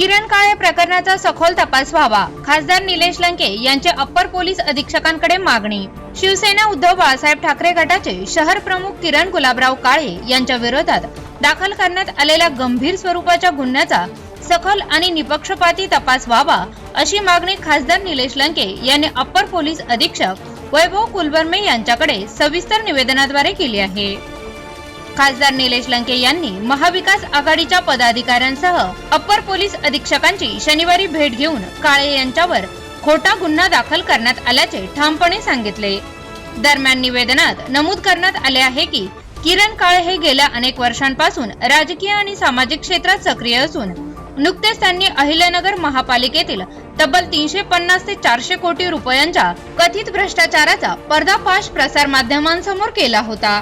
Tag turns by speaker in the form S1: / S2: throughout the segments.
S1: किरण काळे प्रकरणाचा सखोल तपास व्हावा. खासदार निलेश लंके यांचे अप्पर पोलीस अधीक्षकांकडे मागणी. शिवसेना उद्धव बाळासाहेब ठाकरे गटाचे शहर प्रमुख किरण गुलाबराव काळे यांच्या विरोधात दाखल करण्यात आलेल्या गंभीर स्वरूपाच्या गुन्ह्याचा सखोल आणि निपक्षपाती तपास व्हावा अशी मागणी खासदार निलेश लंके यांनी अप्पर पोलीस अधीक्षक वैभव कुलबर्मे यांच्याकडे सविस्तर निवेदनाद्वारे केली आहे. खासदार निलेश लंके यांनी महाविकास आघाडीच्या पदाधिकाऱ्यांसह अप्पर पोलीस अधीक्षकांची शनिवारी भेट घेऊन काळे यांच्यावर खोटा गुन्हा दाखल करण्यात आल्याचे ठामपणे सांगितले. दरम्यान निवेदनात नमूद करण्यात आले आहे की किरण काळे हे गेल्या अनेक वर्षांपासून राजकीय आणि सामाजिक क्षेत्रात सक्रिय असून नुकतेच त्यांनी अहिल्यानगर महापालिकेतील तब्बल तीनशे पन्नास ते चारशे कोटी रुपयांच्या कथित भ्रष्टाचाराचा पर्दाफाश प्रसार माध्यमांसमोर केला होता.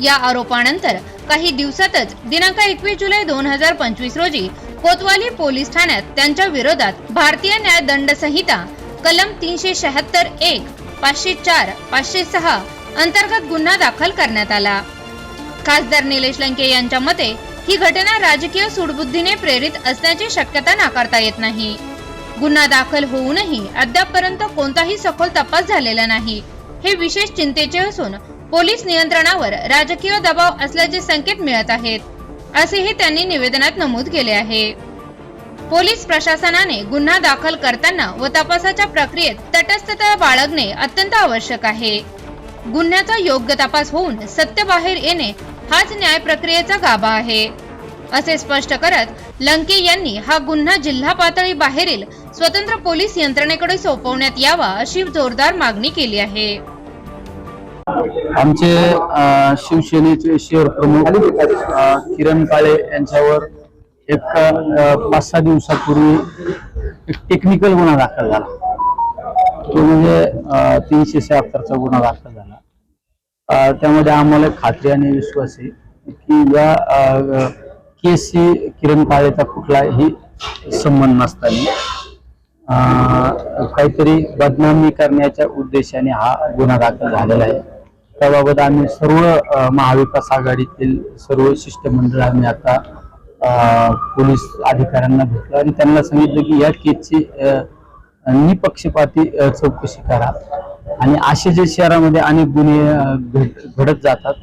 S1: या आरोपानंतर काही दिवसातच दिनांक एकवीस जुलै दोन हजार पंचवीस रोजी कोतवाली पोलीस ठाण्यात त्यांच्या विरोधात भारतीय न्याय दंड संहिता कलम तीनशे शहात्तर एक पाचशे चार पाचशे सहा अंतर्गत गुन्हा दाखल करण्यात आला. खासदार निलेश लंके यांच्या मते ही घटना राजकीय सूडबुद्धीने प्रेरित असण्याची शक्यता नाकारता येत नाही. गुन्हा दाखल होऊनही अद्यापपर्यंत कोणताही सखोल तपास झालेला नाही. हे विशेष चिंतेचे असून पोलीस नियंत्रणावर राजकीय दबाव असल्याचे संकेत मिळत आहेत असेही त्यांनी निवेदनात नमूद केले आहे. पोलीस प्रशासनाने गुन्हा दाखल करताना व तपासाच्या प्रक्रियेत तटस्थता बाळगणे अत्यंत आवश्यक आहे. गुन्ह्याचा योग्य तपास होऊन सत्य बाहेर येणे हाच न्याय प्रक्रियेचा गाभा आहे. असे स्पष्ट करत लंके यांनी हा गुन्हा जिल्हा पातळी बाहेरील स्वतंत्र पोलीस यंत्रणेकडे सोपवण्यात यावा अशी जोरदार मागणी केली आहे.
S2: आमचे शिवसेनेचे शहर प्रमुख किरण काळे यांच्यावर एक पाच सहा दिवसापूर्वी एक टेक्निकल गुन्हा दाखल झाला. तो म्हणजे तीनशे शहात्तरचा गुन्हा दाखल झाला. त्यामध्ये आम्हाला खात्री आणि विश्वास आहे की या केसशी किरण काळेचा कुठलाही संबंध नसताना काहीतरी बदनामी करण्याच्या उद्देशाने हा गुन्हा दाखल झालेला आहे. त्याबाबत आम्ही सर्व महाविकास आघाडीतील सर्व शिष्टमंडळ आम्ही आता पोलीस अधिकाऱ्यांना भेटलो आणि त्यांना सांगितलं की या केसची निपक्षपाती चौकशी करा. आणि असे जे शहरामध्ये अनेक गुन्हे घडत जातात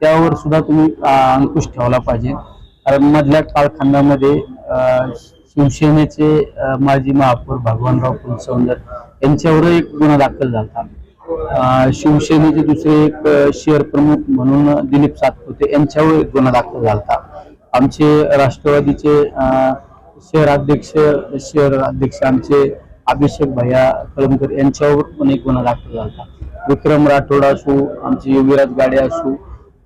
S2: त्यावर सुद्धा तुम्ही अंकुश ठेवला पाहिजे. कारण मधल्या कालखंडामध्ये शिवसेनेचे माजी महापौर भगवानराव कुलसौंदर यांच्यावर एक गुन्हा दाखल झाला. शिवसेनेचे दुसरे एक शहर प्रमुख म्हणून दिलीप सातपुते यांच्यावर एक गुन्हा दाखल झाला. आमचे राष्ट्रवादीचे शहर अध्यक्ष शहर अध्यक्ष आमचे अभिषेक भैया कळमकर यांच्यावर पण एक गुन्हा दाखल झाला. विक्रम राठोड असू आमचे युवराज गाडे असू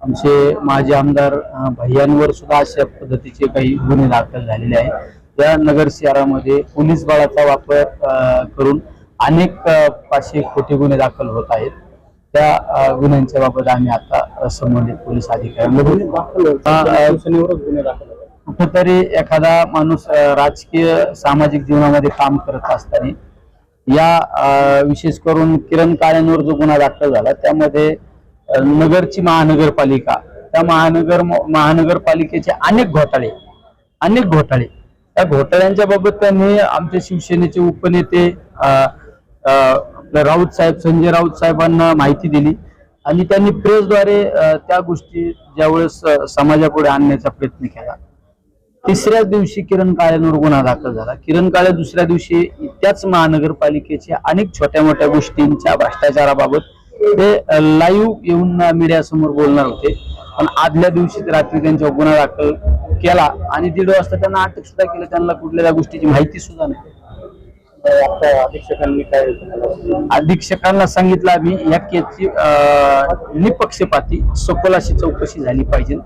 S2: आमचे माजी आमदार भैयांवर सुद्धा अशा पद्धतीचे काही गुन्हे दाखल झालेले आहेत. या नगर शहरामध्ये पोलीस बळाचा वापर करून अनेक पाचशे खोटे गुन्हे दाखल होत आहेत. त्या गुन्ह्यांच्या बाबत आम्ही आता संबंधित पोलीस अधिकाऱ्यांना गुन्हे दाखल कुठंतरी कुठेतरी एखादा माणूस राजकीय सामाजिक जीवनामध्ये काम करत असताना या विशेष करून किरण काळ्यांवर जो गुन्हा दाखल झाला त्यामध्ये नगरची महानगरपालिका त्या महानगर महानगरपालिकेचे अनेक घोटाळे अनेक घोटाळे. त्या घोटाळ्यांच्या बाबत त्यांनी आमचे शिवसेनेचे उपनेते अं आपले राऊत साहेब संजय राऊत साहेबांना माहिती दिली. आणि त्यांनी प्रेसद्वारे त्या गोष्टी ज्यावेळेस समाजापुढे आणण्याचा प्रयत्न केला. तिसऱ्याच दिवशी किरण काळेंवर गुन्हा दाखल झाला. किरण काळे दुसऱ्या दिवशी त्याच महानगरपालिकेच्या अनेक छोट्या मोठ्या गोष्टींच्या भ्रष्टाचाराबाबत ते लाईव्ह येऊन मीडिया समोर बोलणार होते. पण आदल्या दिवशी रात्री त्यांच्यावर गुन्हा दाखल केला. आणि दीड वाजता त्यांना अटक सुद्धा केलं. त्यांना कुठल्या गोष्टीची माहिती सुद्धा नाही.
S3: अधीक्षकांनी काय
S2: अधीक्षकांना सांगितलं आम्ही या केसची निपक्षपाती सखोलाशी चौकशी झाली पाहिजे.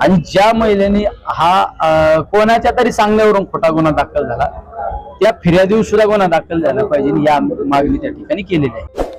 S2: आणि ज्या महिलेने हा कोणाच्या तरी सांगण्यावरून खोटा गुन्हा दाखल झाला त्या फिर्यादीवर सुद्धा गुन्हा दाखल झाला पाहिजे या मागणी त्या ठिकाणी केलेली आहे